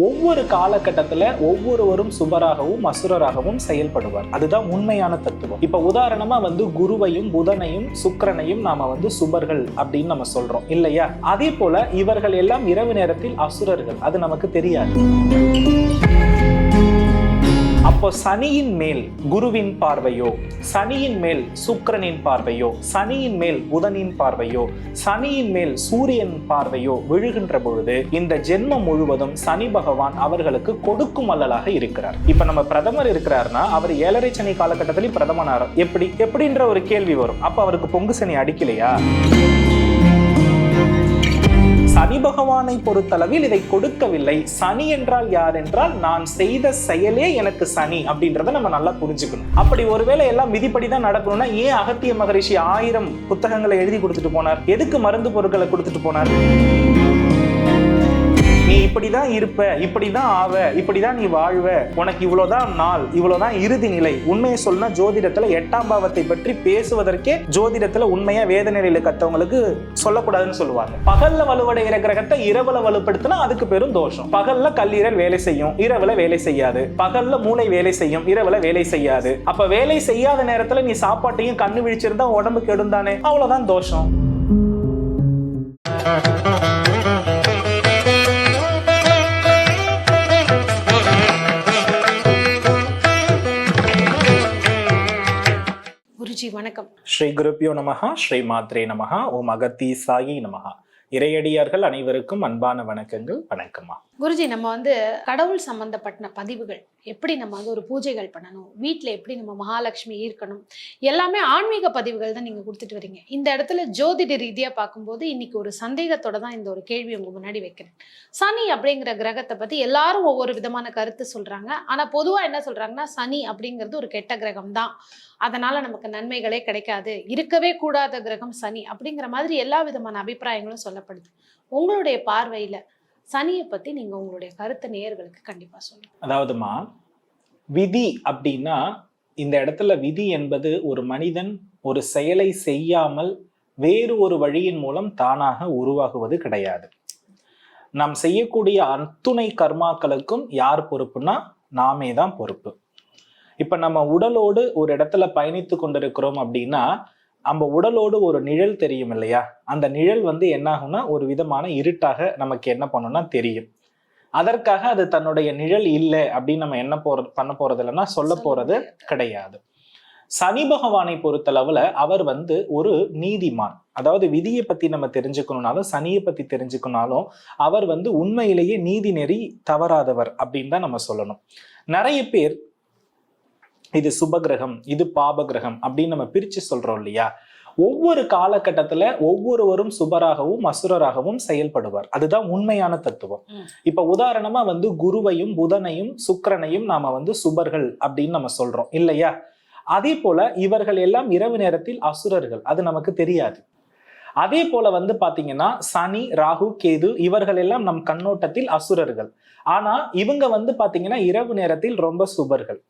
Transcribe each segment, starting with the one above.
ஒவ்வொரு காலகட்டத்துல ஒவ்வொருவரும் சுபராகவும் அசுரராகவும் செயல்படுவார். அதுதான் உண்மையான தத்துவம். இப்ப உதாரணமா வந்து குருவையும் புதனையும் சுக்கரனையும் நாம வந்து சுபர்கள் அப்படின்னு நம்ம சொல்றோம். இல்லையா? அதே போல இவர்கள் எல்லாம் இரவு நேரத்தில் அசுரர்கள். அது நமக்கு தெரியாது. அப்போ சனியின் மேல் குருவின் பார்வையோ சனியின் மேல் சுக்கரனின் பார்வையோ சனியின் மேல் புதனின் பார்வையோ சனியின் மேல் சூரியன் பார்வையோ விழுகின்ற பொழுது இந்த ஜென்மம் முழுவதும் சனி பகவான் அவர்களுக்கு கொடுக்கும் அல்லலாக இருக்கிறார். இப்ப நம்ம பிரதமர் இருக்கிறாருன்னா அவர் ஏழரை சனி காலகட்டத்திலேயும் பிரதமனார். எப்படி? எப்படின்ற ஒரு கேள்வி வரும். அப்ப அவருக்கு பொங்கு சனி அடிக்கலையா? சனி பகவானை பொறுத்தளவில் இதை கொடுக்கவில்லை. சனி என்றால் யார் என்றால் நான் செய்த செயலே எனக்கு சனி அப்படின்றத நம்ம நல்லா புரிஞ்சுக்கணும். அப்படி ஒருவேளை எல்லாம் விதிப்படி தான் நடக்கணும்னா ஏன் அகத்திய மகரிஷி ஆயிரம் புத்தகங்களை எழுதி கொடுத்துட்டு போனார்? எதுக்கு மருந்து பொருட்களை கொடுத்துட்டு போனார்? நீ இப்படிதான் இருப்ப இப்படிதான் ஆவ இப்படிதான் நீ வாழ்வ. உனக்கு இவ்வளவுதான் நாள் இவ்வளவுதான் இறுதி நிலை. உண்மையை சொன்னா ஜோதிடத்துல எட்டாம் பாவத்தை பற்றி பேசுவதற்கே ஜோதிடத்துல உண்மையா வேத நிலையில கத்தவங்களுக்கு சொல்லக்கூடாதுன்னு சொல்லுவாங்க. பகல்ல வலுவடைகிற கிரகத்தை இரவுல வலுப்படுத்தினா அதுக்கு பெரும் தோஷம். பகல்ல கல்லீரல் வேலை செய்யும் இரவுல வேலை செய்யாது. பகல்ல மூளை வேலை செய்யும் இரவுல வேலை செய்யாது. அப்ப வேலை செய்யாத நேரத்துல நீ சாப்பாட்டையும் கண்ணு விழிச்சிருந்தா உடம்பு கெடுந்தானே? அவ்வளவுதான் தோஷம். வணக்கம். ஸ்ரீ குருப்பியோ நமகா ஸ்ரீ மாத்ரே நமகா ஓம் அகத்தி சாயி நமகா இறையடியார்கள் அனைவருக்கும் அன்பான வணக்கங்கள் வணக்கம்மா. குருஜி நம்ம வந்து கடவுள் சம்பந்தப்பட்ட பதிவுகள் எப்படி நம்ம வந்து ஒரு பூஜைகள் பண்ணணும் வீட்டில் எப்படி நம்ம மகாலட்சுமி ஈர்க்கணும் எல்லாமே ஆன்மீக பதிவுகள் தான் நீங்கள் கொடுத்துட்டு வரீங்க. இந்த இடத்துல ஜோதிட ரீதியாக பார்க்கும்போது இன்னைக்கு ஒரு சந்தேகத்தோட தான் இந்த ஒரு கேள்வி உங்க முன்னாடி வைக்கிறேன். சனி அப்படிங்கிற கிரகத்தை பற்றி எல்லாரும் ஒவ்வொரு விதமான கருத்து சொல்கிறாங்க ஆனால் பொதுவாக என்ன சொல்கிறாங்கன்னா சனி அப்படிங்கிறது ஒரு கெட்ட கிரகம் தான் அதனால நமக்கு நன்மைகளே கிடைக்காது. இருக்கவே கூடாத கிரகம் சனி அப்படிங்கிற மாதிரி எல்லா விதமான அபிப்பிராயங்களும் சொல்லப்படுது. உங்களுடைய பார்வையில் சனியை பற்றி நீங்கள் உங்களுடைய கருத்தை நேயர்களுக்கு கண்டிப்பாக சொல்லுங்க. அதாவதுமா விதி அப்படின்னா இந்த இடத்துல விதி என்பது ஒரு மனிதன் ஒரு செயலை செய்யாமல் வேறு ஒரு வழியின் மூலம் தானாக உருவாகுவது கிடையாது. நாம் செய்யக்கூடிய அத்துணை கர்மாக்களுக்கும் யார் பொறுப்புனா நாமே தான் பொறுப்பு. இப்ப நம்ம உடலோடு ஒரு இடத்துல பயணித்து கொண்டிருக்கிறோம் அப்படின்னா நம்ம உடலோடு ஒரு நிழல் தெரியும் இல்லையா? அந்த நிழல் வந்து என்ன ஆகும்னா ஒரு விதமான இருட்டாக நமக்கு என்ன பண்ணும்னா தெரியும். அதற்காக அது தன்னுடைய நிழல் இல்லை அப்படின்னு நம்ம என்ன போறது பண்ண போறது இல்லைன்னா சொல்ல போறது கிடையாது. சனி பகவானை பொறுத்தளவுல அவர் வந்து ஒரு நீதிமான். அதாவது விதியை பத்தி நம்ம தெரிஞ்சுக்கணும்னாலும் சனியை பத்தி தெரிஞ்சுக்கணும்னாலும் அவர் வந்து உண்மையிலேயே நீதி நெறி தவறாதவர் அப்படின்னு தான் நம்ம சொல்லணும். நிறைய பேர் இது சுபகிரகம் இது பாபகிரகம் அப்படின்னு நம்ம பிரிச்சு சொல்றோம் இல்லையா? ஒவ்வொரு காலகட்டத்துல ஒவ்வொருவரும் சுபராகவும் அசுரராகவும் செயல்படுவார். அதுதான் உண்மையான தத்துவம். இப்ப உதாரணமா வந்து குருவையும் புதனையும் சுக்கிரனையும் நாம வந்து சுபர்கள் அப்படின்னு நம்ம சொல்றோம் இல்லையா? அதே போல இவர்கள் எல்லாம் இரவு நேரத்தில் அசுரர்கள். அது நமக்கு தெரியாது. அதே போல வந்து பாத்தீங்கன்னா சனி ராகு கேது இவர்கள் எல்லாம் நம் கண்ணோட்டத்தில் அசுரர்கள். ஆனா இவங்க வந்து பாத்தீங்கன்னா இரவு நேரத்தில் ரொம்ப சுபர்கள்.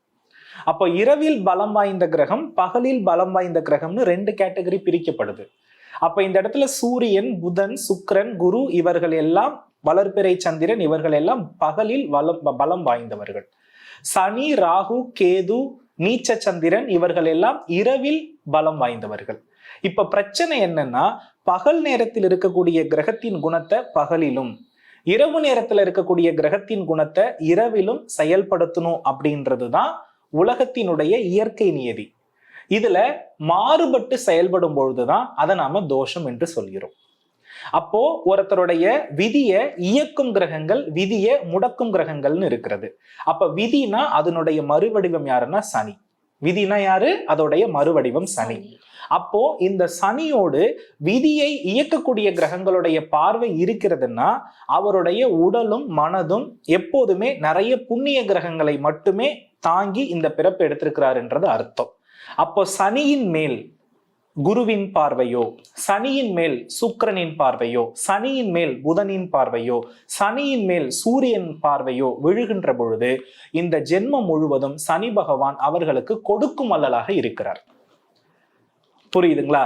அப்போ இரவில் பலம் வாய்ந்த கிரகம் பகலில் பலம் வாய்ந்த கிரகம்னு ரெண்டு கேட்டகரி பிரிக்கப்படுது. அப்ப இந்த இடத்துல சூரியன் புதன் சுக்கரன் குரு இவர்கள் எல்லாம் வளர்பிறை சந்திரன் இவர்கள் எல்லாம் பகலில் வலம் பலம் வாய்ந்தவர்கள். சனி ராகு கேது நீச்ச சந்திரன் இவர்கள் எல்லாம் இரவில் பலம் வாய்ந்தவர்கள். இப்ப பிரச்சனை என்னன்னா பகல் நேரத்தில் இருக்கக்கூடிய கிரகத்தின் குணத்தை பகலிலும் இரவு நேரத்துல இருக்கக்கூடிய கிரகத்தின் குணத்தை இரவிலும் செயல்படுத்தணும் அப்படின்றது தான் உலகத்தினுடைய இயற்கை நியதி. இதுல மாறுபட்டு செயல்படும் பொழுதுதான் அதை நாம தோஷம் என்று சொல்கிறோம். அப்போ ஒருத்தருடைய விதிய இயக்கும் கிரகங்கள் விதிய முடக்கும் கிரகங்கள்னு இருக்கிறது. அப்ப விதினா அதனுடைய மறுவடிவம் யாருன்னா சனி. விதினா யாரு? அதோடைய மறுவடிவம் சனி. அப்போ இந்த சனியோடு விதியை இயக்கக்கூடிய கிரகங்களுடைய பார்வை இருக்கிறதுன்னா அவருடைய உடலும் மனதும் எப்போதுமே நிறைய புண்ணிய கிரகங்களை மட்டுமே தாங்கி இந்த பிறப்பு எடுத்திருக்கிறாருன்றது அர்த்தம். அப்போ சனியின் மேல் குருவின் பார்வையோ சனியின் மேல் சுக்கிரனின் பார்வையோ சனியின் மேல் புதனின் பார்வையோ சனியின் மேல் சூரியன் பார்வையோ விழுகின்ற பொழுது இந்த ஜென்மம் முழுவதும் சனி பகவான் அவர்களுக்கு கொடுக்கும் அல்லலாக இருக்கிறார். புரியுதுங்களா?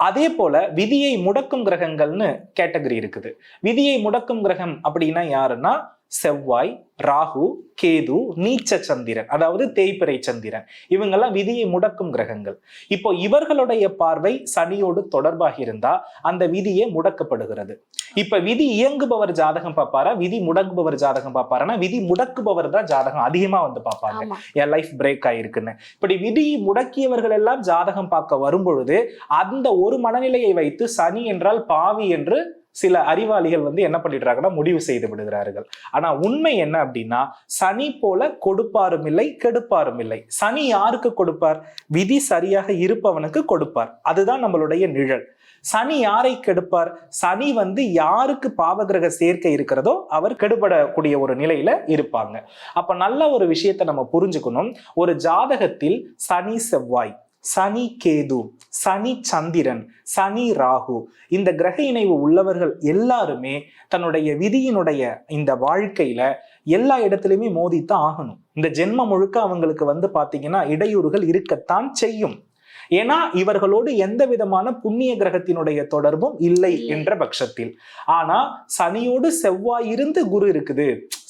அதே போல விதியை முடக்கும் கிரகங்கள்னு கேட்டகரி இருக்குது. விதியை முடக்கும் கிரகம் அப்படின்னா யாருன்னா செவ்வாய் ராகு கேது நீச்ச சந்திரன் அதாவது தேய்பிறை சந்திரன். இவங்கெல்லாம் விதியை முடக்கும் கிரகங்கள். இப்போ இவர்களுடைய பார்வை சனியோடு தொடர்பாகி இருந்தா அந்த விதியே முடக்கப்படுகிறது. இப்ப விதி இயங்குபவர் ஜாதகம் பார்ப்பாரா? விதி முடங்குபவர் ஜாதகம் பார்ப்பாருன்னா விதி முடக்குபவர் தான் ஜாதகம் அதிகமா வந்து பார்ப்பாங்க. என் லைஃப் பிரேக் ஆயிருக்குன்னு. இப்படி விதி முடக்கியவர்கள் எல்லாம் ஜாதகம் பார்க்க வரும்பொழுது அந்த ஒரு மனநிலையை வைத்து சனி என்றால் பாவி என்று சில அறிவாளிகள் வந்து என்ன பண்ணிடுறாங்கன்னா முடிவு செய்து விடுகிறார்கள். ஆனா உண்மை என்ன அப்படின்னா சனி போல கொடுப்பாரும் இல்லை கெடுப்பாரும் இல்லை. சனி யாருக்கு கொடுப்பார்? விதி சரியாக இருப்பவனுக்கு கொடுப்பார். அதுதான் நம்மளுடைய நிழல். சனி யாரை கெடுப்பார்? சனி வந்து யாருக்கு பாவகிரக சேர்க்கை இருக்கிறதோ அவர் கெடுபடக்கூடிய ஒரு நிலையில இருப்பாங்க. அப்ப நல்ல ஒரு விஷயத்தை நம்ம புரிஞ்சுக்கணும். ஒரு ஜாதகத்தில் சனி செவ்வாய். சனி கேது சனி சந்திரன் சனி ராகு. இந்த கிரக இணைவு உள்ளவர்கள் எல்லாருமே தன்னுடைய விதியினுடைய இந்த வாழ்க்கையில எல்லா இடத்துலையுமே மோதித்தான் ஆகணும். இந்த ஜென்மம் முழுக்க அவங்களுக்கு வந்து பாத்தீங்கன்னா இடையூறுகள் இருக்கத்தான் செய்யும். ஏன்னா இவர்களோடு எந்த விதமான புண்ணிய கிரகத்தினுடைய தொடர்பும் இல்லை. என்ற பட்சத்தில். ஆனா சனியோடு செவ்வாய் இருந்து குரு இருக்குது.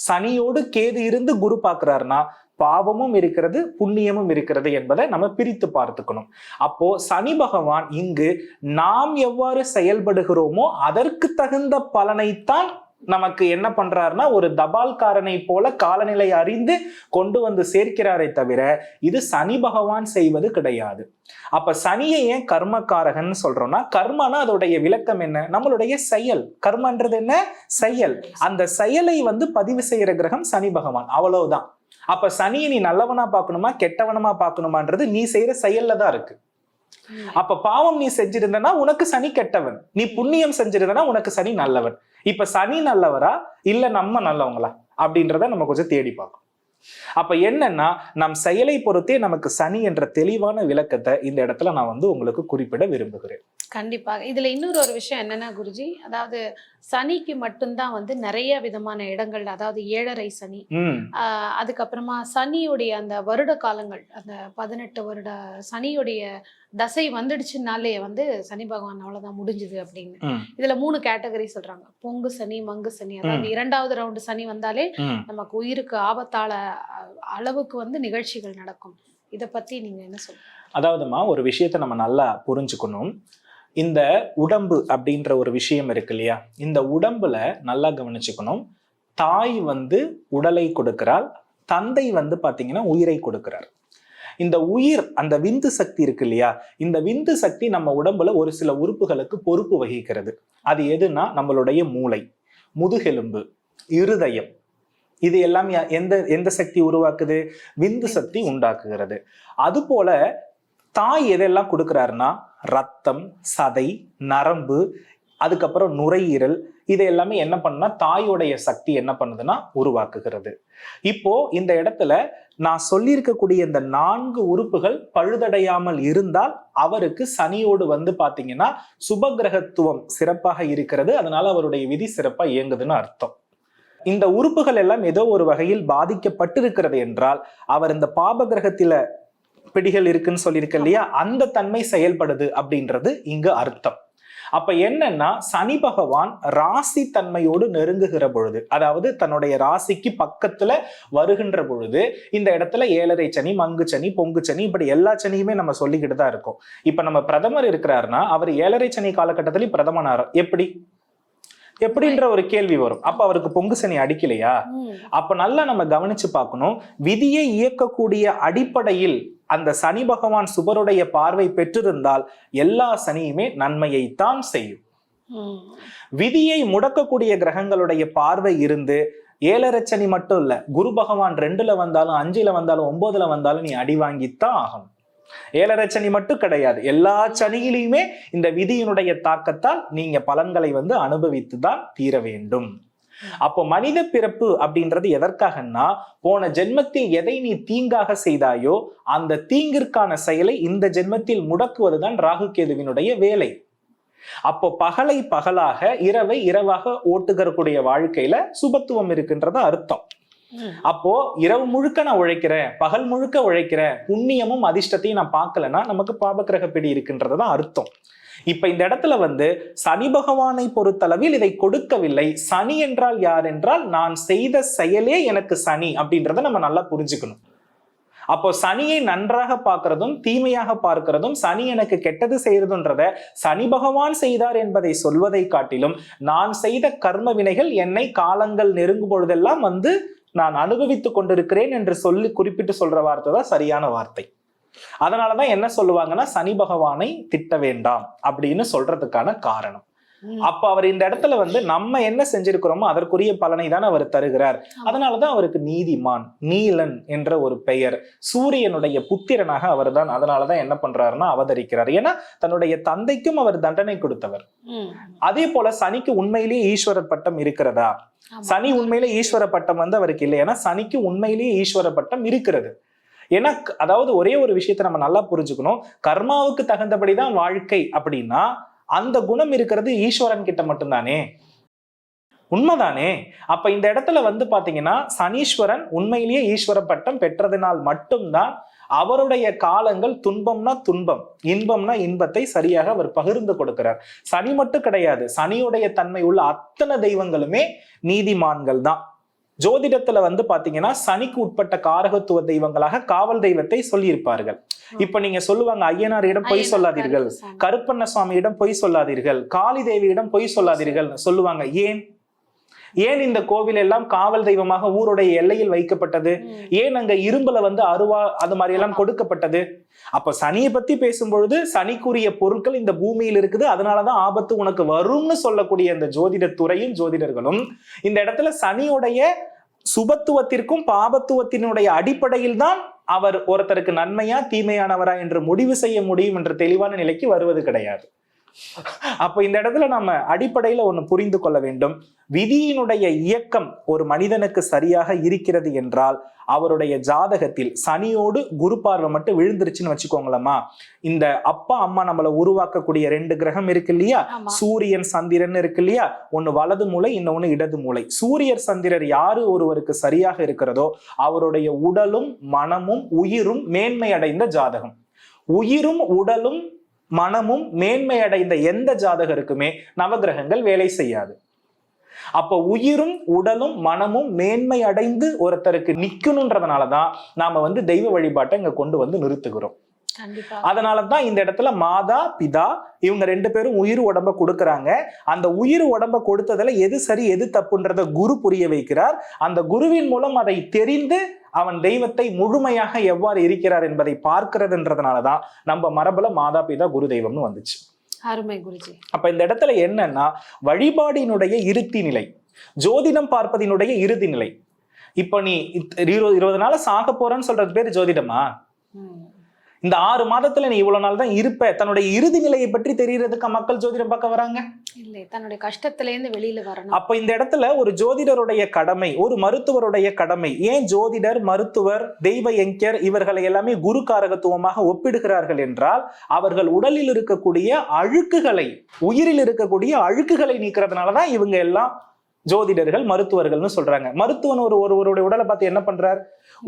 சனியோடு கேது இருந்து குரு பார்க்கிறாருன்னா பாவமும் இருக்கிறது புண்ணியமும் இருக்கிறது என்பதை நம்ம பிரித்து பார்த்துக்கணும். அப்போ சனி பகவான் இங்கு நாம் எவ்வாறு செயல்படுகிறோமோ அதற்கு தகுந்த பலனைத்தான் நமக்கு என்ன பண்றாருன்னா ஒரு தபால்காரனை போல காலநிலை அறிந்து கொண்டு வந்து சேர்க்கிறாரே தவிர இது சனி பகவான் செய்வது கிடையாது. அப்ப சனியை ஏன் கர்மக்காரகன் சொல்றோம்னா கர்மனா அதோடைய விளக்கம் என்ன? நம்மளுடைய செயல். கர்மன்றது என்ன? செயல். அந்த செயலை வந்து பதிவு செய்யற கிரகம் சனி பகவான். அவ்வளவுதான். அப்ப சனியை நீ நல்லவனா பார்க்கணுமா கெட்டவனமா பார்க்கணுமான்றது நீ செய்யற செயல்ல தான் இருக்கு. அப்ப பாவம் நீ செஞ்சிருந்தனா உனக்கு சனி கெட்டவன். நீ புண்ணியம் செஞ்சிருந்தனா உனக்கு சனி நல்லவன். இப்ப சனி நல்லவரா இல்ல நம்ம நல்லவங்களா அப்படின்றத நம்ம கொஞ்சம் தேடி பார்க்கணும். அப்ப என்னன்னா நம் செயலை பொறுத்தே நமக்கு சனி என்ற தெளிவான விளக்கத்தை இந்த இடத்துல நான் வந்து உங்களுக்கு குறிப்பிட விரும்புகிறேன். கண்டிப்பாக. இதுல இன்னொரு ஒரு விஷயம் என்னன்னா குருஜி அதாவது சனிக்கு மட்டும்தான் வந்து நிறைய விதமான இடங்கள் அதாவது ஏழரை சனி. அதுக்கப்புறமா சனியுடைய அந்த வருட காலங்கள் அந்த பதினெட்டு வருட சனியுடைய தசை வந்துடுச்சுனாலே வந்து சனி பகவான் அவ்வளவுதான் முடிஞ்சுது அப்படின்னு. இதுல மூணு கேட்டகரி சொல்றாங்க. பொங்கு சனி மங்கு சனி. அதாவது இரண்டாவது ரவுண்டு சனி வந்தாலே நமக்கு உயிருக்கு ஆபத்தால அளவுக்கு வந்து நிகழ்ச்சிகள் நடக்கும். இத பத்தி நீங்க என்ன சொல்றீங்க? அதாவதுமா ஒரு விஷயத்தை நம்ம நல்லா புரிஞ்சுக்கணும். இந்த உடம்பு அப்படின்ற ஒரு விஷயம் இருக்கு இல்லையா? இந்த உடம்புல நல்லா கவனிச்சுக்கணும். தாய் வந்து உடலை கொடுக்கிறாள். தந்தை வந்து பாத்தீங்கன்னா உயிரை கொடுக்கிறார். இந்த உயிர் அந்த விந்து சக்தி இருக்கு இல்லையா? இந்த விந்து சக்தி நம்ம உடம்புல ஒரு சில உறுப்புகளுக்கு பொறுப்பு வகிக்கிறது. அது எதுனா நம்மளுடைய மூளை முதுகெலும்பு இருதயம். இது எல்லாம் எந்த எந்த சக்தி உருவாக்குது? விந்து சக்தி உண்டாக்குகிறது. அதுபோல தாய் எதெல்லாம் கொடுக்குறாருன்னா ரத்தம் சதை நரம்பு அதுக்கப்புறம் நுரையீரல் இது எல்லாமே என்ன பண்ணுனா தாயோடைய சக்தி என்ன பண்ணுதுன்னா உருவாக்குகிறது. இப்போ இந்த இடத்துல நான் சொல்லியிருக்கக்கூடிய இந்த நான்கு உறுப்புகள் பழுதடையாமல் இருந்தால் அவருக்கு சனியோடு வந்து பாத்தீங்கன்னா சுபகிரகத்துவம் சிறப்பாக இருக்கிறது. அதனால அவருடைய விதி சிறப்பா இயங்குதுன்னு அர்த்தம். இந்த உறுப்புகள் எல்லாம் ஏதோ ஒரு வகையில் பாதிக்கப்பட்டிருக்கிறது என்றால் அவர் இந்த பாப கிரகத்தில பிடிகள் இருக்குன்னு சொல்லியிருக்க இல்லையா? அந்த தன்மை செயல்படுது அப்படின்றது இங்கு அர்த்தம். அப்ப என்னன்னா சனி பகவான் ராசி தன்மையோடு நெருங்குகிற பொழுது அதாவது தன்னுடைய ராசிக்கு பக்கத்துல வருகின்ற பொழுது இந்த இடத்துல ஏழரை சனி மங்கு சனி பொங்கு சனி இப்படி எல்லா சனியுமே நம்ம சொல்லிக்கிட்டு தான் இருக்கோம். இப்ப நம்ம பிரதமர் இருக்கிறாருன்னா அவர் ஏழரை சனி காலகட்டத்திலேயும் பிரதமனார். எப்படி? எப்படின்ற ஒரு கேள்வி வரும். அப்ப அவருக்கு பொங்கு சனி அடிக்கலையா. அப்ப நல்லா நம்ம கவனிச்சு பார்க்கணும். விதியை இயக்கக்கூடிய அடிப்படையில் அந்த சனி பகவான் சுபருடைய பார்வை பெற்றிருந்தால் எல்லா சனியுமே நன்மையைத்தான் செய்யும். விதியை முடக்கக்கூடிய கிரகங்களுடைய பார்வை இருந்து ஏழரை சனி மட்டும் இல்ல குரு பகவான் ரெண்டுல வந்தாலும் அஞ்சுல வந்தாலும் ஒன்பதுல வந்தாலும் நீ அடி வாங்கித்தான் ஆகணும். ஏழரை சனி மட்டும் கிடையாது எல்லா சனியிலையுமே இந்த விதியினுடைய தாக்கத்தால் நீங்க பலன்களை வந்து அனுபவித்து தான் தீர வேண்டும். அப்போ மனித பிறப்பு அப்படின்றது எதற்காகன்னா போன ஜென்மத்தில் எதை நீ தீங்காக செய்தாயோ அந்த தீங்கிற்கான செயலை இந்த ஜென்மத்தில் முடக்குவதுதான் ராகு கேதுவினுடைய வேலை. அப்போ பகலை பகலாக இரவை இரவாக ஓட்டுகிறக்கூடிய வாழ்க்கையில சுபத்துவம் இருக்கின்றது அர்த்தம். அப்போ இரவு முழுக்க நான் உழைக்கிறேன் பகல் முழுக்க உழைக்கிறேன் புண்ணியமும் அதிர்ஷ்டத்தையும் நான் பார்க்கலன்னா நமக்கு பாபக்கிரக பிடி இருக்கின்றது தான் அர்த்தம். இப்ப இந்த இடத்துல வந்து சனி பகவானை பொறுத்தளவில் இதை கொடுக்கவில்லை. சனி என்றால் யார் என்றால் நான் செய்த செயலே எனக்கு சனி அப்படின்றத நம்ம நல்லா புரிஞ்சுக்கணும். அப்போ சனியை நன்றாக பார்க்கறதும் தீமையாக பார்க்கிறதும் சனி எனக்கு கெட்டது செய்யறதுன்றத சனி பகவான் செய்தார் என்பதை சொல்வதை காட்டிலும் நான் செய்த கர்ம வினைகள் என்னை காலங்கள் நெருங்கும் பொழுதெல்லாம் வந்து நான் அனுபவித்துக் கொண்டிருக்கிறேன் என்று சொல்லி குறிப்பிட்டு சொல்ற வார்த்தை தான் சரியான வார்த்தை. அதனாலதான் என்ன சொல்லுவாங்கன்னா சனி பகவானை திட்ட வேண்டாம் அப்படின்னு சொல்றதுக்கான காரணம். அப்ப அவர் இந்த இடத்துல வந்து நம்ம என்ன செஞ்சிருக்கிறோமோ அதற்குரிய பலனை தான் அவர் தருகிறார். அதனாலதான் அவருக்கு நீதிமான் நீலன் என்ற ஒரு பெயர். சூரியனுடைய புத்திரனாக அவர் தான் அதனாலதான் என்ன பண்றாருன்னா அவதரிக்கிறார். ஏன்னா தன்னுடைய தந்தைக்கும் அவர் தண்டனை கொடுத்தவர். அதே போல சனிக்கு உண்மையிலேயே ஈஸ்வரர் பட்டம் இருக்கிறதா. சனி உண்மையிலே ஈஸ்வர பட்டம் வந்து அவருக்கு இல்லை ஏன்னா சனிக்கு உண்மையிலேயே ஈஸ்வர பட்டம் இருக்கிறது. ஏன்னா அதாவது ஒரே ஒரு விஷயத்தை நம்ம நல்லா புரிஞ்சுக்கணும். கர்மாவுக்கு தகுந்தபடி தான் வாழ்க்கை அப்படின்னா அந்த குணம் இருக்கிறது ஈஸ்வரன் கிட்ட மட்டும்தானே? உண்மைதானே? அப்ப இந்த இடத்துல வந்து பாத்தீங்கன்னா சனீஸ்வரன் உண்மையிலேயே ஈஸ்வர பட்டம் பெற்றதினால் மட்டும்தான் அவருடைய காலங்கள் துன்பம்னா துன்பம் இன்பம்னா இன்பத்தை சரியாக அவர் பகிர்ந்து கொடுக்கிறார். சனி மட்டும் கிடையாது சனியுடைய தன்மை உள்ள அத்தனை தெய்வங்களுமே நீதிமான்கள் தான். ஜோதிடத்துல வந்து பாத்தீங்கன்னா சனிக்கு உட்பட்ட காரகத்துவ தெய்வங்களாக காவல் தெய்வத்தை சொல்லியிருப்பார்கள். இப்ப நீங்க சொல்லுவாங்க ஐயனாரிடம் பொய் சொல்லாதீர்கள். கருப்பண்ண சுவாமியிடம் பொய் சொல்லாதீர்கள். காளி தேவியிடம் பொய் சொல்லாதீர்கள் சொல்லுவாங்க. ஏன்? ஏன் இந்த கோவில் எல்லாம் காவல் தெய்வமாக ஊருடைய எல்லையில் வைக்கப்பட்டது. ஏன் அங்க இரும்புல வந்து அருவா அது மாதிரி எல்லாம். கொடுக்கப்பட்டது அப்ப சனியை பத்தி பேசும்பொழுது சனிக்குரிய பொருட்கள் இந்த பூமியில் இருக்குது அதனாலதான் ஆபத்து உனக்கு வரும்னு சொல்லக்கூடிய இந்த ஜோதிட துறையும் ஜோதிடர்களும் இந்த இடத்துல சனியுடைய சுபத்துவத்திற்கும் பாபத்துவத்தினுடைய அடிப்படையில் தான் அவர் ஒருத்தருக்கு நன்மையா தீமையானவரா என்று முடிவு செய்ய முடியும் என்ற தெளிவான நிலைக்கு வருவது கிடையாது அப்ப இந்த இடத்துல நம்ம அடிப்படையில ஒண்ணு புரிந்து கொள்ள வேண்டும். விதியினுடைய இயக்கம் ஒரு மனிதனுக்கு சரியாக இருக்கிறது என்றால் அவருடைய ஜாதகத்தில் சனியோடு குரு பார்வை மட்டும் விழுந்துருச்சுன்னு வச்சுக்கோங்களேம்மா. இந்த அப்பா அம்மா நம்மளை உருவாக்கக்கூடிய ரெண்டு கிரகம் இருக்கு இல்லையா. சூரியன் சந்திரன் இருக்கு இல்லையா? ஒன்னு வலது மூளை இன்னொன்னு இடது மூளை. சூரியர் சந்திரர் யாரு ஒருவருக்கு சரியாக இருக்கிறதோ அவருடைய உடலும் மனமும் உயிரும் மேன்மை அடைந்த ஜாதகம். உயிரும் உடலும் மனமும் மேன்மை அடைந்த எந்த ஜாதகருக்குமே நவகிரகங்கள் வேலை செய்யாது. அப்ப உயிரும் உடலும் மனமும் மேன்மை அடைந்து ஒருத்தருக்கு நிக்கணுன்றதுனாலதான் நாம வந்து தெய்வ வழிபாட்டை இங்க கொண்டு வந்து நிறுத்துகிறோம். அதனாலதான் இந்த இடத்துல மாதா பிதா இவங்க ரெண்டு பேரும் உயிர் உடம்ப கொடுக்கறாங்க. அந்த உயிர் உடம்ப கொடுத்ததுல எது சரி எது தப்புன்றத குரு புரிய வைக்கிறார். அந்த குருவின் மூலம் அதை தெரிந்து அவன் தெய்வத்தை முழுமையாக எவ்வாறு இருக்கிறார் என்பதை பார்க்கிறதுன்றதுனாலதான் நம்ம மரபுல மாதா பிதா குரு தெய்வம்னு வந்துச்சு. அருமை குருஜி. அப்ப இந்த இடத்துல என்னன்னா வழிபாடினுடைய இருத்தி நிலை ஜோதிடம் பார்ப்பதினுடைய இறுதி நிலை. இப்ப நீ இருபது இருபது நாள் சாக போறேன்னு சொல்றது பேர் ஜோதிடமா. இந்த ஆறு மாதத்துல நீ இவ்வளவு நாள் தான் இருப்ப. தன்னுடைய இறுதி நிலையை பற்றி தெரியறதுக்கு மக்கள் ஜோதிடம் பார்க்க வராங்க? இல்லை தன்னுடைய கஷ்டத்துல இருந்து வெளியில வரணும். அப்ப இந்த இடத்துல ஒரு ஜோதிடருடைய கடமை ஒரு மருத்துவருடைய கடமை. ஏன் ஜோதிடர் மருத்துவர் தெய்வ எங்கர் இவர்களை எல்லாமே குரு காரகத்துவமாக ஒப்பிடுகிறார்கள் என்றால் அவர்கள் உடலில் இருக்கக்கூடிய அழுக்குகளை உயிரில் இருக்கக்கூடிய அழுக்குகளை நீக்கிறதுனாலதான் இவங்க எல்லாம் ஜோதிடர்கள் மருத்துவர்கள்னு சொல்றாங்க. மருத்துவன் ஒரு ஒருவருடைய உடலை பார்த்து என்ன பண்றார்?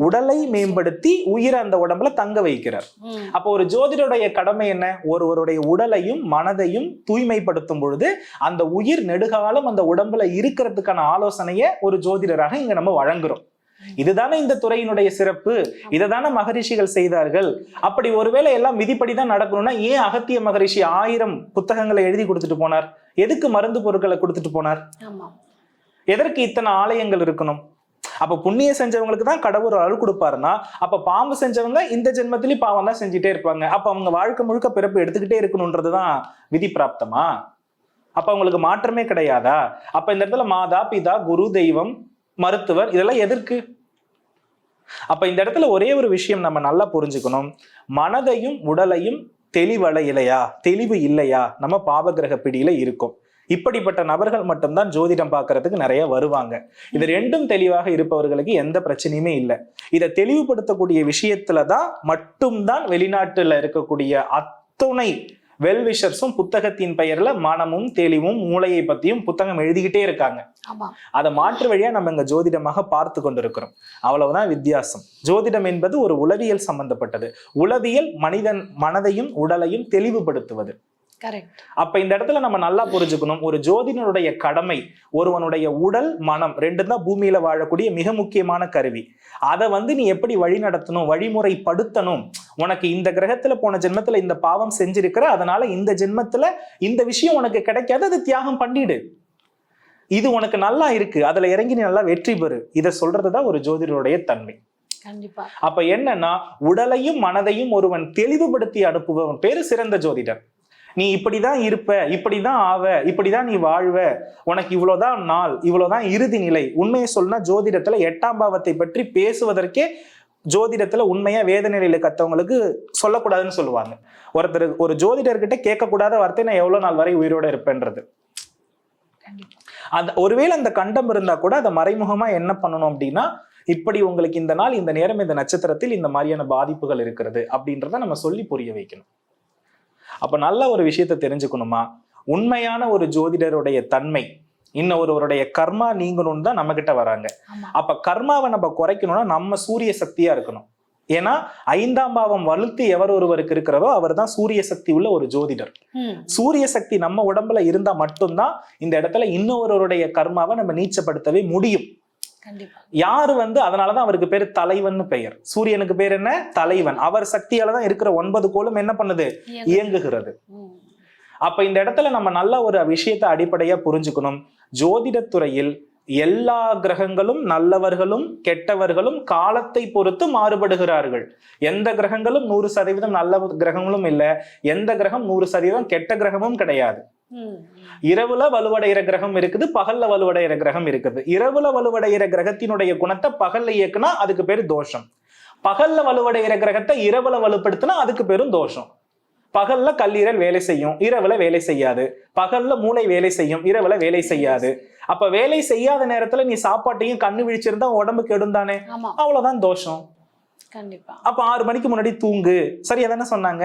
உடலை மேம்படுத்தி உயிரை அந்த உடம்புல தங்க வைக்கிறார். அப்போ ஒரு ஜோதிடருடைய கடமை என்ன? ஒருவருடைய உடலையும் மனதையும் தூய்மைப்படுத்தும் பொழுது அந்த உயிர் நெடுகாலம் அந்த உடம்புல இருக்கிறதுக்கான ஆலோசனையை ஒரு ஜோதிடராக இங்க நம்ம வழங்குறோம். இதுதானே இந்த துறையினுடைய சிறப்பு. இதுதானே மகரிஷிகள் செய்தார்கள். அப்படி ஒருவேளை எல்லாம் விதிப்படி தான் நடக்கணும்னா ஏன் அகத்திய மகரிஷி ஆயிரம் புத்தகங்களை எழுதி கொடுத்துட்டு போனார்? எதுக்கு மருந்து பொருட்களை கொடுத்துட்டு போனார்? எதற்கு இத்தனை ஆலயங்கள் இருக்கணும்? அப்ப புண்ணியம் செஞ்சவங்களுக்கு தான் கடவுள் அருள் கொடுப்பாருன்னா அப்ப பாம்பு செஞ்சவங்க இந்த ஜென்மத்திலயும் பாவம் தான் செஞ்சுட்டே இருப்பாங்க. அப்ப அவங்க வாழ்க்கை முழுக்க பிறப்பு எடுத்துக்கிட்டே இருக்கணும்ன்றதுதான் விதி பிராப்தமா? அப்ப அவங்களுக்கு மாற்றமே கிடையாதா? அப்ப இந்த இடத்துல மாதா பிதா குரு தெய்வம் மருத்துவர் இதெல்லாம் எதற்கு? அப்ப இந்த இடத்துல ஒரே ஒரு விஷயம் நம்ம நல்லா புரிஞ்சுக்கணும். மனதையும் உடலையும் தெளிவடையலையா? தெளிவு இல்லையா? நம்ம பாவகிரக பிடியில இருக்கோம். இப்படிப்பட்ட நபர்கள் மட்டும்தான் ஜோதிடம் பார்க்கறதுக்கு நிறைய வருவாங்க. இது ரெண்டும் தெளிவாக இருப்பவர்களுக்கு எந்த பிரச்சனையுமே இல்லை. இதை தெளிவுபடுத்தக்கூடிய விஷயத்துல தான் மட்டும்தான் வெளிநாட்டுல இருக்கக்கூடிய அத்துணை வெல்விஷர்ஸும் புத்தகத்தின் பெயர்ல மனமும் தெளிவும் மூளையை பத்தியும் புத்தகம் எழுதிக்கிட்டே இருக்காங்க. ஆமா. அதை மாற்று வழியா நம்ம இங்க ஜோதிடமாக பார்த்து கொண்டிருக்கிறோம். அவ்வளவுதான் வித்தியாசம். ஜோதிடம் என்பது ஒரு உளவியல் சம்பந்தப்பட்டது. உளவியல் மனிதன் மனதையும் உடலையும் தெளிவுபடுத்துவது. அப்ப இந்த இடத்துல நம்ம நல்லா புரிஞ்சுக்கணும். ஒரு ஜோதிடனுடைய கடமை ஒருவனுடைய உடல் மனம் ரெண்டு தான் பூமியில வாழக்கூடிய மிக முக்கியமான கருவி. அதை வந்து நீ எப்படி வழி நடத்தணும் வழிமுறைப்படுத்தணும்? உனக்கு இந்த கிரகத்துல போன ஜென்மத்துல இந்த பாவம் செஞ்சிருக்கிற அதனால இந்த ஜென்மத்துல இந்த விஷயம் உனக்கு கிடைக்காது அது தியாகம் பண்ணிடு. இது உனக்கு நல்லா இருக்கு. அதுல இறங்கி நீ நல்லா வெற்றி பெறு. இதை சொல்றதுதான் ஒரு ஜோதிடருடைய தன்மை. கண்டிப்பா. அப்ப என்னன்னா உடலையும் மனதையும் ஒருவன் தெளிவுபடுத்தி அனுப்புபவன் பேரு சிறந்த ஜோதிடர் நீ இப்படிதான் இருப்ப இப்படிதான் ஆவ இப்படிதான் நீ வாழ்வ. உனக்கு இவ்வளவுதான் நாள் இவ்வளவுதான் இறுதி நிலை. உண்மையை சொன்னா ஜோதிடத்துல எட்டாம் பாவத்தை பற்றி பேசுவதற்கே ஜோதிடத்துல உண்மையா வேத நிலையில கத்தவங்களுக்கு சொல்லக்கூடாதுன்னு சொல்லுவாங்க. ஒருத்தர் ஒரு ஜோதிடர்கிட்ட கேட்கக்கூடாத வார்த்தை நான் எவ்வளவு நாள் வரை உயிரோட இருப்பேன்றது. அந்த ஒருவேளை அந்த கண்டம் இருந்தா கூட அதை மறைமுகமா என்ன பண்ணணும் அப்படின்னா இப்படி உங்களுக்கு இந்த நாள் இந்த நேரம் இந்த நட்சத்திரத்தில் இந்த மாதிரியான பாதிப்புகள் இருக்கிறது அப்படின்றத நம்ம சொல்லி புரிய வைக்கணும். அப்ப நல்ல ஒரு விஷயத்தை தெரிஞ்சுக்கணுமா? உண்மையான ஒரு ஜோதிடருடைய தன்மை இன்னொருவருடைய கர்மா நீங்கணும்னு தான் நம்ம கிட்ட வராங்க அப்ப கர்மாவை நம்ம குறைக்கணும்னா நம்ம சூரிய சக்தியா இருக்கணும். ஏன்னா ஐந்தாம் பாவம் வலுத்து எவர் ஒருவருக்கு இருக்கிறதோ அவர் தான் சூரிய சக்தி உள்ள ஒரு ஜோதிடர். சூரிய சக்தி நம்ம உடம்புல இருந்தா மட்டும்தான் இந்த இடத்துல இன்னொருவருடைய கர்மாவை நம்ம நீச்சப்படுத்தவே முடியும். யாரு வந்து அதனாலதான் அவருக்கு பேரு தலைவன் பெயர். சூரியனுக்கு பேர் என்ன? தலைவன். அவர் சக்தியால தான் இருக்கிற ஒன்பது கோளும் என்ன பண்ணுது? இயங்கு. இயங்குகிறது. அப்ப இந்த இடத்துல நம்ம நல்ல ஒரு விஷயத்தை அடிப்படையா புரிஞ்சுக்கணும். ஜோதிடத் துறையில் எல்லா கிரகங்களும் நல்லவர்களும் கெட்டவர்களும் காலத்தை பொறுத்து மாறுபடுகிறார்கள். எந்த கிரகங்களும் நூறு சதவீதம் நல்ல கிரகங்களும் இல்ல. எந்த கிரகம் நூறு சதவீதம் கெட்ட கிரகமும் கிடையாது. இரவுல வலுவடைகிற கிரகம் இருக்குது பகல்ல வலுவடைகிற கிரகம் இருக்குது. இரவுல வலுவடைகிற கிரகத்தினுடைய குணத்தை பகல்ல இயக்குனா அதுக்கு பேரு தோஷம். பகல்ல வலுவடைகிற கிரகத்தை இரவுல வலுப்படுத்தினா அதுக்கு பேரும் தோஷம். பகல்ல கல்லீரல் வேலை செய்யும் இரவுல வேலை செய்யாது. பகல்ல மூளை வேலை செய்யும் இரவுல வேலை செய்யாது. அப்ப வேலை செய்யாத நேரத்துல நீ சாப்பாட்டையும் கண்ணு விழிச்சிருந்தா உன் உடம்புக்கு கெடுந்தானே ஆமா. அவ்வளவுதான் தோஷம். கண்டிப்பா. அப்ப ஆறு மணிக்கு முன்னாடி தூங்கு. சரியா தானே சொன்னாங்க?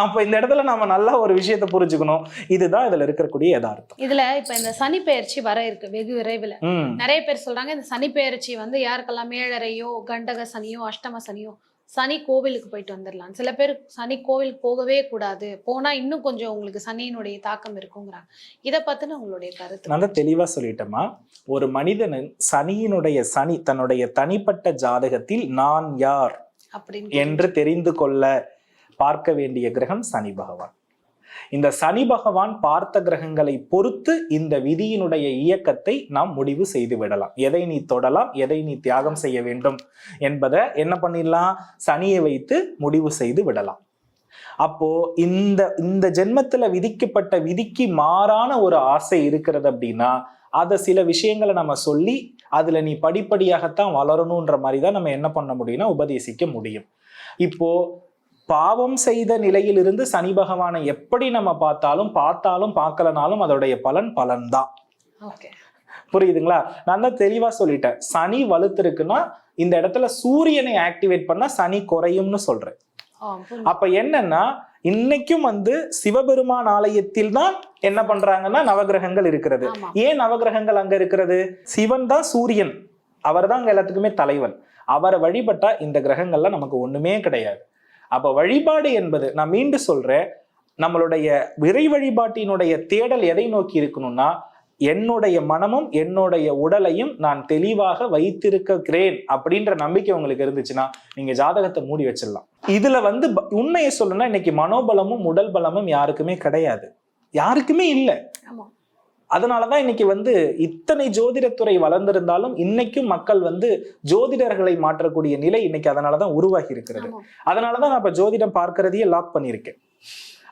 அப்ப இந்த இடத்துல நம்ம நல்லா ஒரு விஷயத்தை புரிஞ்சுக்கணும். இதுதான் இதுல இருக்கக்கூடிய யதார்த்தம். இதுல இப்ப இந்த சனி பெயர்ச்சி வர இருக்கு வெகு விரைவில். நிறைய பேர் சொல்றாங்க இந்த சனி பெயர்ச்சி வந்து யாருக்கெல்லாம் ஏழரையோ கண்டக சனியோ அஷ்டம சனியோ சனி கோவிலுக்கு போயிட்டு வந்துடலாம் சில பேர் சனி கோவிலுக்கு போகவே கூடாது. போனா இன்னும் கொஞ்சம் உங்களுக்கு சனியினுடைய தாக்கம் இருக்குங்கிறாங்க. இத பத்தின உங்களுடைய கருத்து. நான் தான் தெளிவா சொல்லிட்டேமா ஒரு மனிதனின் சனியினுடைய சனி தன்னுடைய தனிப்பட்ட ஜாதகத்தில் நான் யார் அப்படின்னு என்று தெரிந்து கொள்ள பார்க்க வேண்டிய கிரகம் சனி பகவான். இந்த சனி பகவான் பார்த்த கிரகங்களை பொறுத்து இந்த விதியினுடைய இயக்கத்தை நாம் முடிவு செய்து விடலாம். எதை நீ தொடலாம் எதை நீ தியாகம் செய்ய வேண்டும் என்பதை என்ன பண்ணிடலாம்? சனியை வைத்து முடிவு செய்து விடலாம். அப்போ இந்த இந்த ஜென்மத்துல விதிக்கப்பட்ட விதிக்கு மாறான ஒரு ஆசை இருக்கிறது அப்படின்னா அதை சில விஷயங்களை நம்ம சொல்லி அதுல நீ படிப்படியாகத்தான் வளரணுன்ற மாதிரி தான் நம்ம என்ன பண்ண முடியும்னா உபதேசிக்க முடியும். இப்போ பாவம் செய்த நிலையிலிருந்து சனி பகவானை எப்படி நம்ம பார்த்தாலும் பார்த்தாலும் பார்க்கலனாலும் அதோடைய பலன் பலன்தான். ஓகே. புரியுதுங்களா? நான் தான் தெளிவா சொல்லிட்டேன். சனி வலுத்திருக்குன்னா இந்த இடத்துல சூரியனை ஆக்டிவேட் பண்ணா சனி குறையும்னு சொல்றேன். அப்ப என்னன்னா இன்னைக்கும் வந்து சிவபெருமான் ஆலயத்தில் தான் என்ன பண்றாங்கன்னா நவகிரகங்கள் இருக்கிறது. ஏன் நவகிரகங்கள் அங்க இருக்கிறது? சிவன் தான் சூரியன். அவர் தான் அங்க எல்லாத்துக்குமே தலைவன். அவரை வழிபட்டா இந்த கிரகங்கள்ல நமக்கு ஒண்ணுமே கிடையாது. அப்ப வழிபாடு என்பது நான் மீண்டும் சொல்றேன் நம்மளுடைய விரை வழிபாட்டினுடைய தேடல் எதை நோக்கி இருக்கணும்னா என்னுடைய மனமும் என்னுடைய உடலையும் நான் தெளிவாக வைத்திருக்கிறேன் அப்படின்ற நம்பிக்கை உங்களுக்கு இருந்துச்சுன்னா நீங்க ஜாதகத்தை மூடி வச்சிடலாம். இதுல வந்து ப- உண்மையை சொல்லணும்னா இன்னைக்கு மனோபலமும் உடல் பலமும் யாருக்குமே கிடையாது. யாருக்குமே இல்லை. அதனாலதான் இன்னைக்கு வந்து இத்தனை ஜோதிடத்துறை வளர்ந்திருந்தாலும் இன்னைக்கும் மக்கள் வந்து ஜோதிடர்களை மாற்றக்கூடிய நிலை இன்னைக்கு அதனாலதான் உருவாகி இருக்கிறது. அதனாலதான் நான் இப்ப ஜோதிடம் பார்க்கறதையே லாக் பண்ணியிருக்கேன்.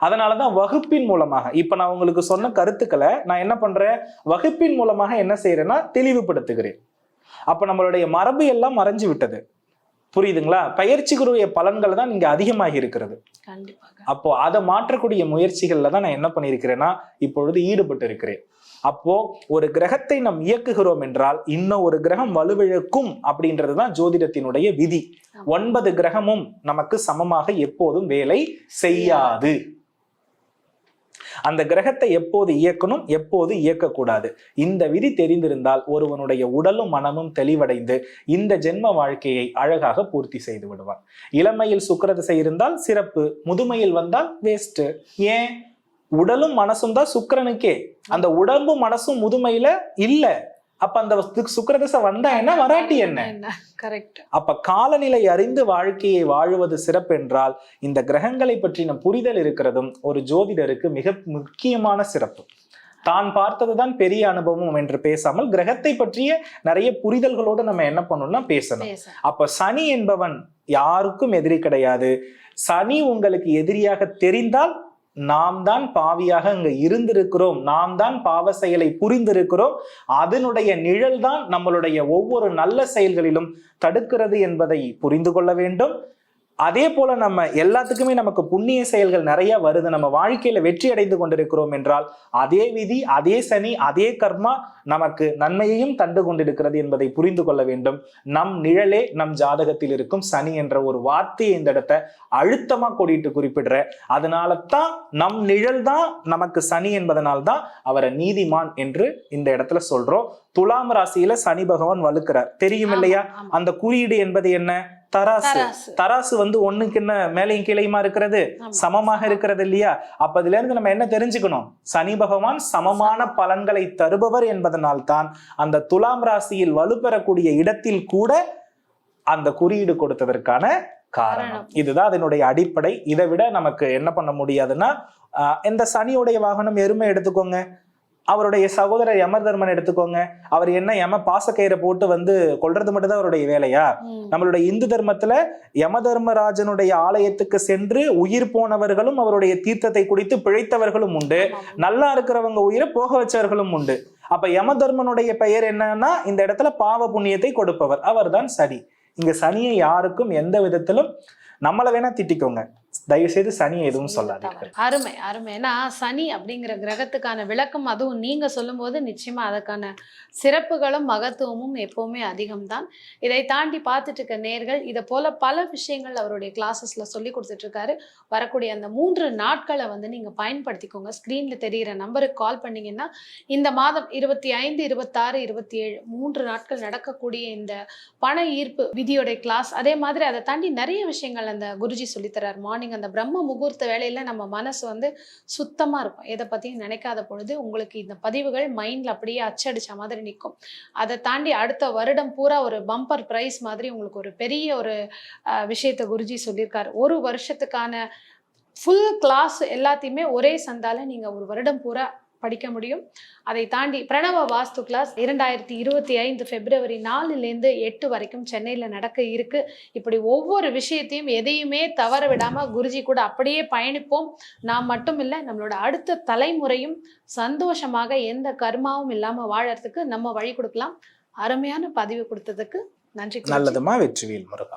அதனாலதான் வகுப்பின் மூலமாக இப்ப நான் உங்களுக்கு சொன்ன கருத்துக்களை நான் என்ன பண்றேன்? வகுப்பின் மூலமாக என்ன செய்யறேன்னா தெளிவுபடுத்துகிறேன். அப்ப நம்மளுடைய மரபு எல்லாம் மறைஞ்சு விட்டது. புரியுதுங்களா? பயிற்சி குருவிய பலன்கள் தான் இங்க அதிகமாகி இருக்கிறது. அப்போ அதை மாற்றக்கூடிய முயற்சிகள்ல தான் நான் என்ன பண்ணியிருக்கிறேன்னா இப்பொழுது ஈடுபட்டு இருக்கிறேன் அப்போ ஒரு கிரகத்தை நாம் இயக்குகிறோம் என்றால் இன்னும் ஒரு கிரகம் வலுவிழக்கும் அப்படின்றது தான் ஜோதிடத்தினுடைய விதி. ஒன்பது கிரகமும் நமக்கு சமமாக எப்போதும் வேலை செய்யாது. அந்த கிரகத்தை எப்போது இயக்கணும் எப்போது இயக்கக்கூடாது? இந்த விதி தெரிந்திருந்தால் ஒருவனுடைய உடலும் மனமும் தெளிவடைந்து இந்த ஜென்ம வாழ்க்கையை அழகாக பூர்த்தி செய்து விடுவான். இளமையில் சுக்கிரதிசை இருந்தால் சிறப்பு முதுமையில் வந்தால் வேஸ்ட் ஏன்? உடலும் மனசும் தான் சுக்கிரனுக்கே. அந்த உடம்பும் மனசும் முதுமையில இல்ல. அப்ப அந்த சுக்கிரதிசை வந்தா என்ன? வராட்டி என்ன? கரெக்ட் அப்ப காலநிலை அறிந்து வாழ்க்கையை வாழுவது சிறப்பென்றால் இந்த கிரகங்களை பற்றின புரிதல் இருக்கிறதும் ஒரு ஜோதிடருக்கு மிக முக்கியமான சிறப்பு. தான் பார்த்ததுதான் பெரிய அனுபவம் என்று பேசாமல் கிரகத்தை பற்றிய நிறைய புரிதல்களோடு நம்ம என்ன பண்ணணும்னா பேசணும். பேச அப்ப சனி என்பவன் யாருக்கும் எதிரி கிடையாது. சனி உங்களுக்கு எதிரியாக தெரிந்தால் நாம் தான் பாவியாக அங்க இருந்திருக்கிறோம். நாம் தான் பாவ செயலை புரிந்திருக்கிறோம். அதனுடைய நிழல் தான் நம்மளுடைய ஒவ்வொரு நல்ல செயல்களிலும் தடுக்கிறது என்பதை புரிந்து கொள்ள வேண்டும். அதே போல நம்ம எல்லாத்துக்குமே நமக்கு புண்ணிய செயல்கள் நிறைய வருது. நம்ம வாழ்க்கையில வெற்றி அடைந்து கொண்டிருக்கிறோம் என்றால் அதே விதி அதே சனி அதே கர்மா நமக்கு நன்மையையும் தண்டு கொண்டிருக்கிறது என்பதை புரிந்து கொள்ள வேண்டும். நம் நிழலே நம் ஜாதகத்தில் இருக்கும் சனி என்ற ஒரு வார்த்தையை இந்த இடத்த அழுத்தமா கொடிட்டு குறிப்பிடுற. அதனால தான் நம் நிழல் தான் நமக்கு சனி என்பதனால தான் அவரை நீதிமான் என்று இந்த இடத்துல சொல்றோம். துலாம் ராசியில சனி பகவான் வலுக்கிறார். தெரியும் இல்லையா. அந்த குறியீடு என்பது என்ன? தராசு. தராசு. வந்து ஒண்ணுக்கு என்ன மேலையும் கீழையுமா இருக்கிறது. சமமாக இருக்கிறது இல்லையா? அப்ப இதுல இருந்து நம்ம என்ன தெரிஞ்சுக்கணும்? சனி பகவான் சமமான பலன்களை தருபவர் என்பதனால்தான் அந்த துலாம் ராசியில் வலுப்பெறக்கூடிய இடத்தில் கூட அந்த குறியீடு கொடுத்ததற்கான காரணம். இதுதான் அதனுடைய அடிப்படை. இதை விட நமக்கு என்ன பண்ண முடியாதுன்னா இந்த சனியுடைய வாகனம் எருமை எடுத்துக்கோங்க. அவருடைய சகோதரர் யமதர்மன் எடுத்துக்கோங்க. அவர் என்ன யம பாசக்கயிறை போட்டு வந்து கொல்றது மட்டும்தான் அவருடைய வேலையா. நம்மளுடைய இந்து தர்மத்துல யமதர்மராஜனுடைய ஆலயத்துக்கு சென்று உயிர் போனவர்களும் அவருடைய தீர்த்தத்தை குடித்து பிழைத்தவர்களும் உண்டு. நல்லா இருக்கிறவங்க உயிரை போக வச்சவர்களும் உண்டு. அப்ப யமதர்மனுடைய பெயர் என்னன்னா இந்த இடத்துல பாவ புண்ணியத்தை கொடுப்பவர். அவர்தான் சனி. இங்க சனியை யாருக்கும் எந்த விதத்திலும் நம்மளை வேணா திட்டிக்கோங்க. தயவு செய்து சனியை எதுவும் சொல்லாதீர்கள். அருமை அருமை. ஏன்னா சனி அப்படிங்கிற கிரகத்துக்கான விளக்கம் அதுவும் நீங்க சொல்லும்போது நிச்சயமா அதுக்கான சிறப்புகளும் மகத்துவமும் எப்பவுமே அதிகம்தான். இதை தாண்டி பார்த்துட்டு இருக்க நேர்கள் இதை போல பல விஷயங்கள் அவருடைய கிளாஸஸ்ல சொல்லி கொடுத்துட்டு இருக்காரு. வரக்கூடிய அந்த மூன்று நாட்களை வந்து நீங்க பயன்படுத்திக்கோங்க. ஸ்கிரீன்ல தெரியிற நம்பருக்கு கால் பண்ணீங்கன்னா இந்த மாதம் இருபத்தி ஐந்து இருபத்தாறு இருபத்தி ஏழு மூன்று நாட்கள் நடக்கக்கூடிய இந்த பண ஈர்ப்பு விதியோட கிளாஸ் அதே மாதிரி அதை தாண்டி நிறைய விஷயங்கள் அந்த குருஜி சொல்லித்தரார் மார்னிங் அந்த பிரம்ம முகூர்த்த வேலையில் நம்ம மனசு வந்து சுத்தமாக இருக்கும். எதை பற்றியும் நினைக்காத பொழுது உங்களுக்கு இந்த பதிவுகள் மைண்டில் அப்படியே அச்சடிச்ச மாதிரி நிற்கும் அதை தாண்டி அடுத்த வருடம் பூரா ஒரு பம்பர் ப்ரைஸ் மாதிரி உங்களுக்கு ஒரு பெரிய ஒரு விஷயத்தை குருஜி சொல்லியிருக்காரு. ஒரு வருஷத்துக்கான ஃபுல் கிளாஸ் எல்லாத்தையுமே ஒரே சந்தால நீங்கள் ஒரு வருடம் பூரா படிக்க முடியும். அதை தாண்டி பிரணவ வாஸ்து கிளாஸ் இரண்டாயிரத்தி இருபத்தி ஐந்து பிப்ரவரி நாலுலேருந்து எட்டு வரைக்கும் சென்னையில் நடக்க இருக்கு. இப்படி ஒவ்வொரு விஷயத்தையும் எதையுமே தவற விடாம குருஜி கூட அப்படியே பயணிப்போம். நாம் மட்டும் இல்லை நம்மளோட அடுத்த தலைமுறையும் சந்தோஷமாக எந்த கர்மாவும் இல்லாமல் வாழறதுக்கு நம்ம வழி கொடுக்கலாம். அருமையான பதிவு கொடுத்ததுக்கு நன்றி நல்லதுமா வெற்றிவேல் முருகா.